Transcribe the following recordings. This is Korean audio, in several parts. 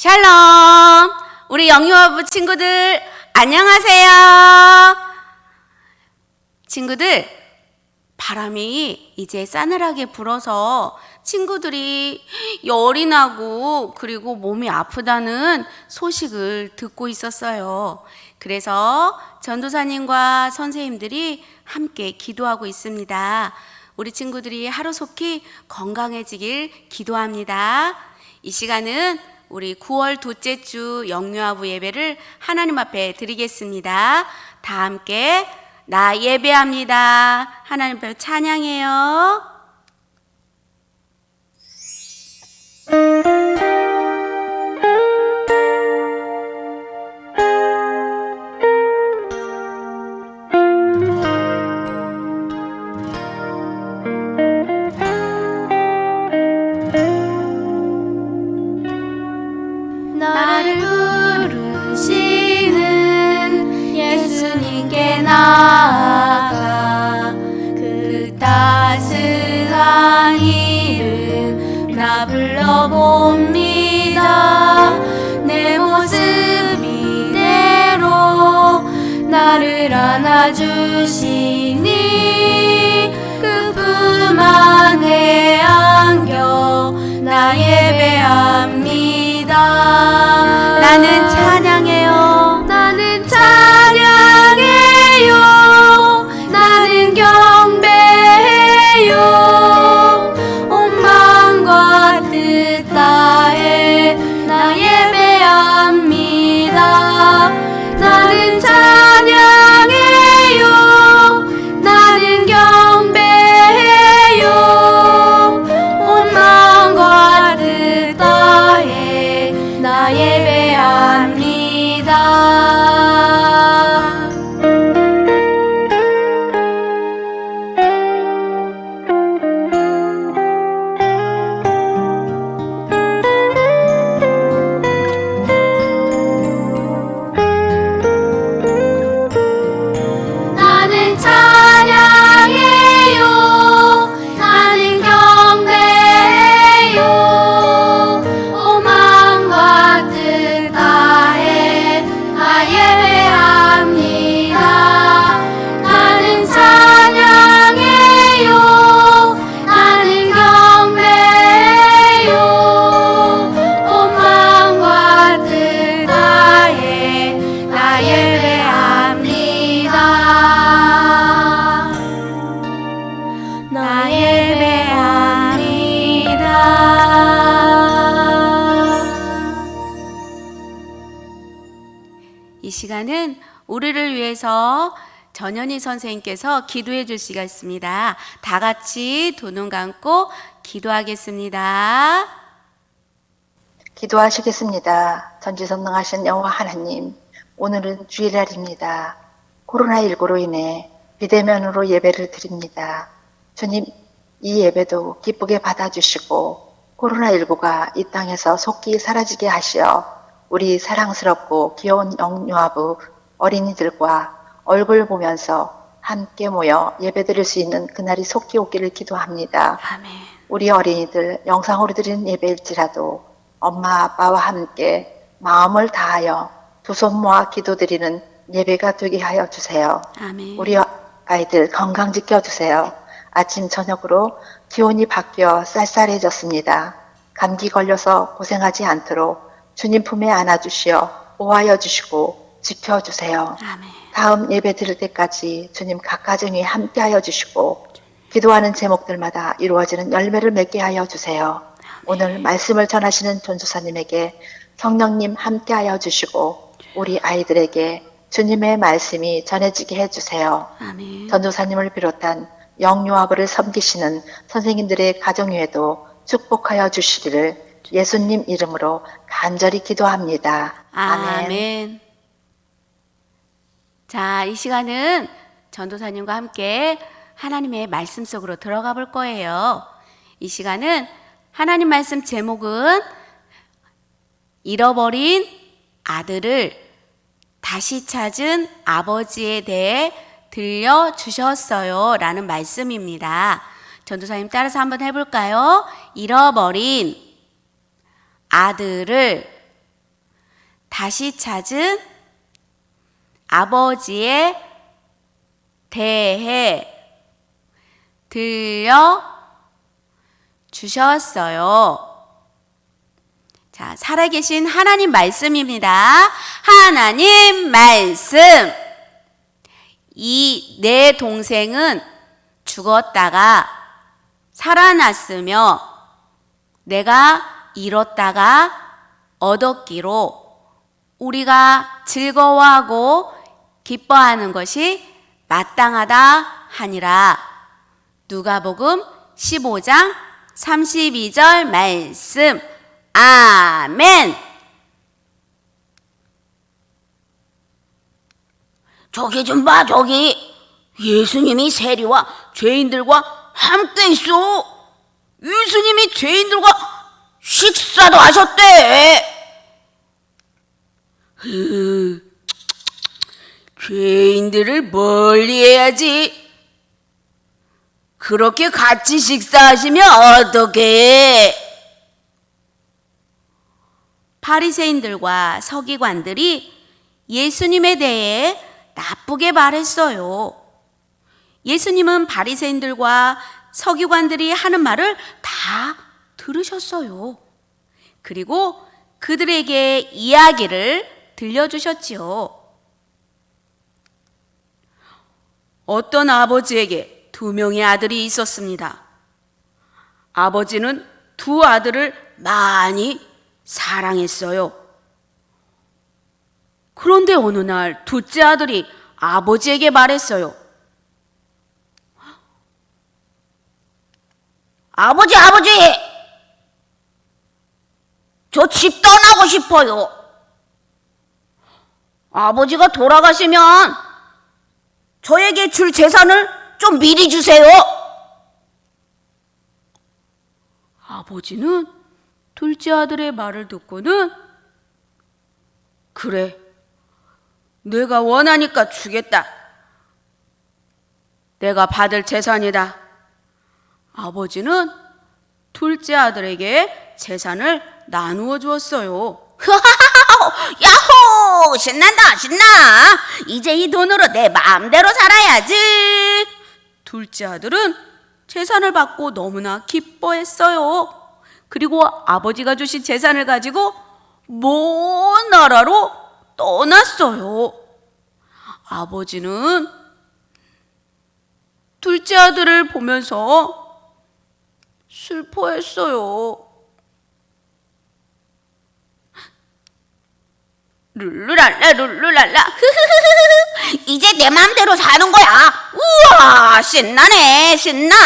샬롬! 우리 영유아부 친구들, 안녕하세요! 친구들, 바람이 이제 싸늘하게 불어서 친구들이 열이 나고 그리고 몸이 아프다는 소식을 듣고 있었어요. 그래서 전도사님과 선생님들이 함께 기도하고 있습니다. 우리 친구들이 하루속히 건강해지길 기도합니다. 이 시간은 우리 9월 둘째 주 영유아부 예배를 하나님 앞에 드리겠습니다. 다 함께 나 예배합니다. 하나님 앞에 찬양해요. 주시니 그 품 안에 안겨 나 예배합니다. 나는 찬 전현희 선생님께서 기도해 줄 시가 있습니다. 다 같이 두 눈 감고 기도하겠습니다. 기도하시겠습니다. 전지전능하신 여호와 하나님, 오늘은 주일날입니다. 코로나19로 인해 비대면으로 예배를 드립니다. 주님, 이 예배도 기쁘게 받아주시고 코로나19가 이 땅에서 속히 사라지게 하시어 우리 사랑스럽고 귀여운 영유아부 어린이들과 얼굴 보면서 함께 모여 예배드릴 수 있는 그날이 속히 오기를 기도합니다. 아멘. 우리 어린이들 영상으로 드리는 예배일지라도 엄마 아빠와 함께 마음을 다하여 두 손 모아 기도드리는 예배가 되게 하여 주세요. 아멘. 우리 아이들 건강 지켜 주세요. 아침 저녁으로 기온이 바뀌어 쌀쌀해졌습니다. 감기 걸려서 고생하지 않도록 주님 품에 안아주시어 보호하여 주시고 지켜 주세요. 아멘. 다음 예배 드릴 때까지 주님 각 가정에 함께하여 주시고 기도하는 제목들마다 이루어지는 열매를 맺게 하여 주세요. 오늘 말씀을 전하시는 전수사님에게 성령님 함께하여 주시고 우리 아이들에게 주님의 말씀이 전해지게 해주세요. 아멘. 전도사님을 비롯한 영유아부를 섬기시는 선생님들의 가정 위에도 축복하여 주시기를 예수님 이름으로 간절히 기도합니다. 아멘. 자, 이 시간은 전도사님과 함께 하나님의 말씀 속으로 들어가 볼 거예요. 이 시간은 하나님 말씀 제목은 잃어버린 아들을 다시 찾은 아버지에 대해 들려주셨어요. 라는 말씀입니다. 전도사님 따라서 한번 해볼까요? 잃어버린 아들을 다시 찾은 아버지에 대해 들려 주셨어요. 자, 살아계신 하나님 말씀입니다. 하나님 말씀. 이 내 동생은 죽었다가 살아났으며 내가 잃었다가 얻었기로 우리가 즐거워하고 기뻐하는 것이 마땅하다 하니라. 누가복음 15장 32절 말씀. 아멘. 저기 좀 봐, 저기. 예수님이 세리와 죄인들과 함께 있어. 예수님이 죄인들과 식사도 하셨대. 으, 죄인들을 멀리 해야지. 그렇게 같이 식사하시면 어떡해? 바리새인들과 서기관들이 예수님에 대해 나쁘게 말했어요. 예수님은 바리새인들과 서기관들이 하는 말을 다 들으셨어요. 그리고 그들에게 이야기를 들려주셨지요. 어떤 아버지에게 두 명의 아들이 있었습니다. 아버지는 두 아들을 많이 사랑했어요. 그런데 어느 날 둘째 아들이 아버지에게 말했어요. 아버지, 아버지! 저 집 떠나고 싶어요. 아버지가 돌아가시면 저에게 줄 재산을 좀 미리 주세요. 아버지는 둘째 아들의 말을 듣고는 그래, 내가 원하니까 주겠다. 내가 받을 재산이다. 아버지는 둘째 아들에게 재산을 나누어 주었어요. 야호! 신난다, 신나! 이제 이 돈으로 내 마음대로 살아야지. 둘째 아들은 재산을 받고 너무나 기뻐했어요. 그리고 아버지가 주신 재산을 가지고 먼 나라로 떠났어요. 아버지는 둘째 아들을 보면서 슬퍼했어요. 룰루랄라, 룰루랄라. 흐흐흐흐. 이제 내 마음대로 사는 거야. 우와, 신나네, 신나.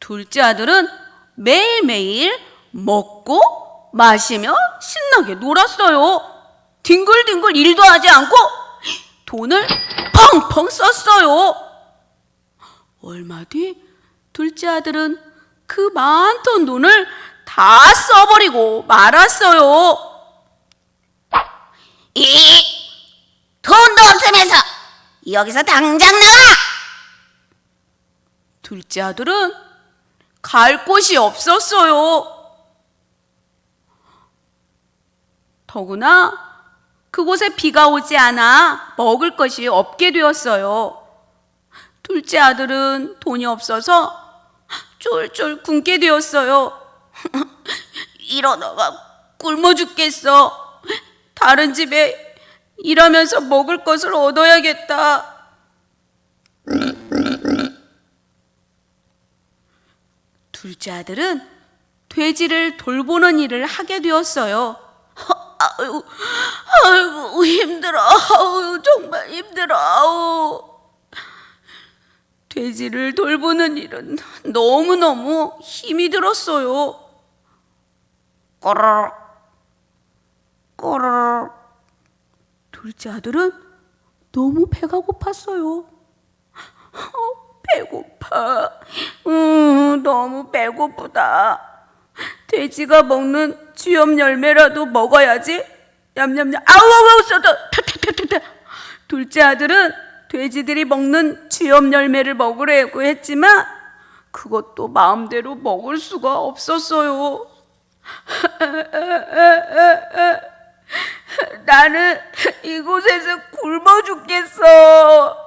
둘째 아들은 매일매일 먹고 마시며 신나게 놀았어요. 뒹굴뒹굴 일도 하지 않고 돈을 펑펑 썼어요. 얼마 뒤 둘째 아들은 그 많던 돈을 다 써버리고 말았어요. 이 돈도 없으면서 여기서 당장 나가! 둘째 아들은 갈 곳이 없었어요. 더구나 그곳에 비가 오지 않아 먹을 것이 없게 되었어요. 둘째 아들은 돈이 없어서 쫄쫄 굶게 되었어요. 이러다가 굶어 죽겠어. 다른 집에 일하면서 먹을 것을 얻어야겠다. 둘째 아들은 돼지를 돌보는 일을 하게 되었어요. 아유, 아이고 힘들어. 아유, 정말 힘들어. 아유. 돼지를 돌보는 일은 너무너무 힘이 들었어요. 꼬르륵, 꼬르륵. 둘째 아들은 너무 배가 고팠어요. 어, 배고파. 음, 너무 배고프다. 돼지가 먹는 쥐염 열매라도 먹어야지. 냠냠냠. 아우, 아우, 써도. 타타타타타. 둘째 아들은 돼지들이 먹는 쥐염 열매를 먹으려고 했지만 그것도 마음대로 먹을 수가 없었어요. 나는 이곳에서 굶어 죽겠어.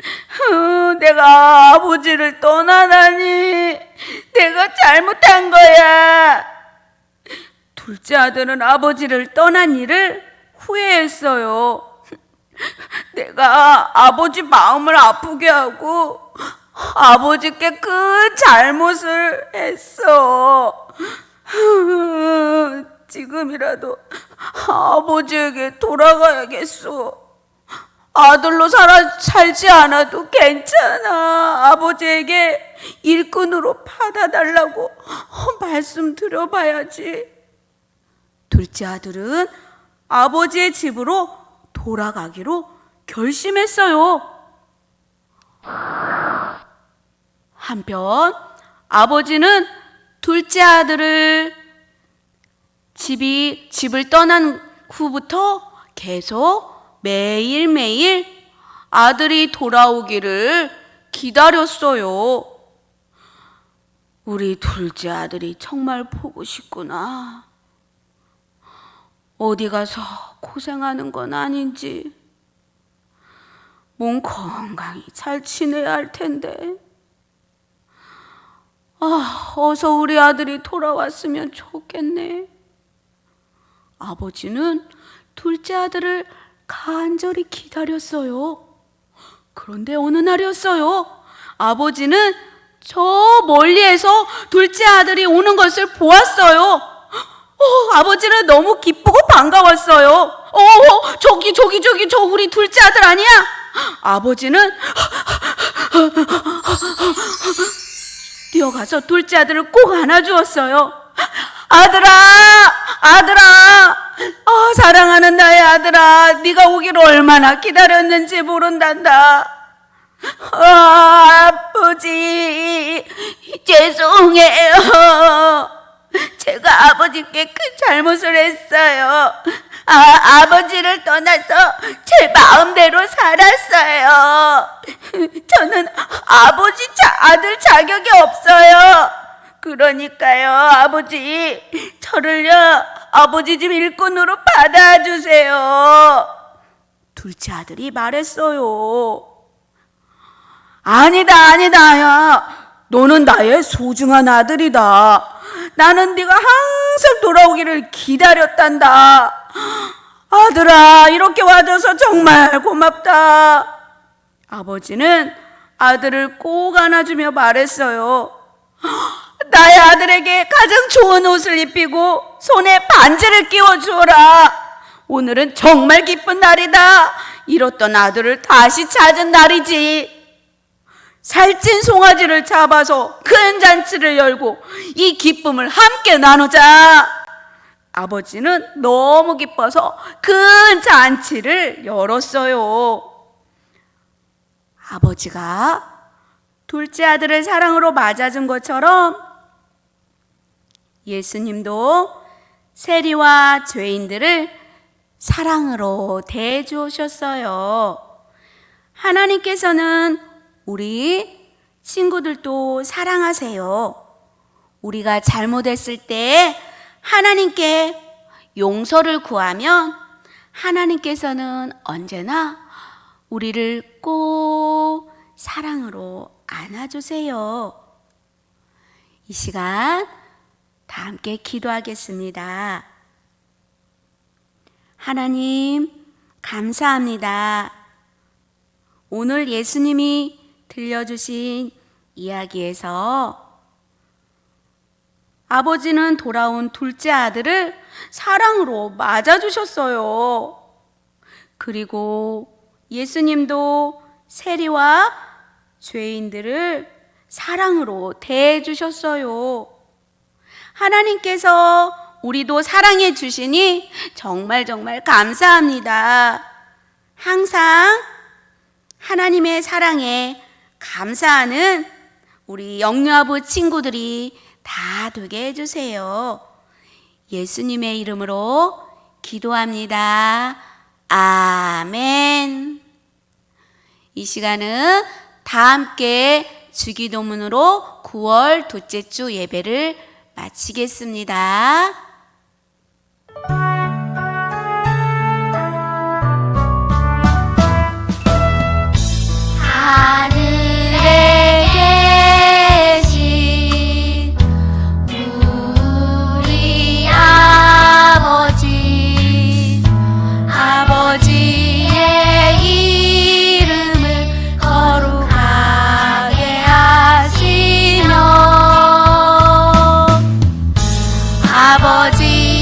어, 내가 아버지를 떠나다니 내가 잘못한 거야. 둘째 아들은 아버지를 떠난 일을 후회했어요. 내가 아버지 마음을 아프게 하고 아버지께 큰 잘못을 했어. 지금이라도 아버지에게 돌아가야겠어. 아들로 살아, 살지 않아도 괜찮아. 아버지에게 일꾼으로 받아달라고 말씀드려봐야지. 둘째 아들은 아버지의 집으로 돌아가기로 결심했어요. 한편 아버지는 둘째 아들을 집이 집을 떠난 후부터 계속 매일매일 아들이 돌아오기를 기다렸어요. 우리 둘째 아들이 정말 보고 싶구나. 어디 가서 고생하는 건 아닌지. 몸 건강히 잘 지내야 할 텐데. 아, 어서 우리 아들이 돌아왔으면 좋겠네. 아버지는 둘째 아들을 간절히 기다렸어요. 그런데 어느 날이었어요. 아버지는 저 멀리에서 둘째 아들이 오는 것을 보았어요. 어, 아버지는 너무 기쁘고 반가웠어요. 어, 저기, 저기, 저기, 저 우리 둘째 아들 아니야? 아버지는 뛰어가서 둘째 아들을 꼭 안아주었어요. 아들아, 아들아, 아, 사랑하는 나의 아들아, 네가 오기를 얼마나 기다렸는지 모른단다. 아, 아버지, 죄송해요. 제가 아버지께 큰 잘못을 했어요. 아, 아버지를 떠나서 제 마음대로 살았어요. 저는 아버지 자, 아들 자격이 없어요. 그러니까요, 아버지, 저를요, 아버지 집 일꾼으로 받아주세요. 둘째 아들이 말했어요. 아니다, 아니다, 야. 너는 나의 소중한 아들이다. 나는 네가 항상 돌아오기를 기다렸단다. 아들아, 이렇게 와줘서 정말 고맙다. 아버지는 아들을 꼭 안아주며 말했어요. 나의 아들에게 가장 좋은 옷을 입히고 손에 반지를 끼워 주어라. 오늘은 정말 기쁜 날이다. 잃었던 아들을 다시 찾은 날이지. 살찐 송아지를 잡아서 큰 잔치를 열고 이 기쁨을 함께 나누자. 아버지는 너무 기뻐서 큰 잔치를 열었어요. 아버지가 둘째 아들을 사랑으로 맞아준 것처럼 예수님도 세리와 죄인들을 사랑으로 대해주셨어요. 하나님께서는 우리 친구들도 사랑하세요. 우리가 잘못했을 때 하나님께 용서를 구하면 하나님께서는 언제나 우리를 꼭 사랑으로 안아주세요. 이 시간 다 함께 기도하겠습니다. 하나님, 감사합니다. 오늘 예수님이 들려주신 이야기에서 아버지는 돌아온 둘째 아들을 사랑으로 맞아주셨어요. 그리고 예수님도 세리와 죄인들을 사랑으로 대해주셨어요. 하나님께서 우리도 사랑해 주시니 정말 정말 감사합니다. 항상 하나님의 사랑에 감사하는 우리 영유아부 친구들이 다 되게 해주세요. 예수님의 이름으로 기도합니다. 아멘. 이 시간은 다 함께 주기도문으로 9월 둘째 주 예배를 마치겠습니다. 我知。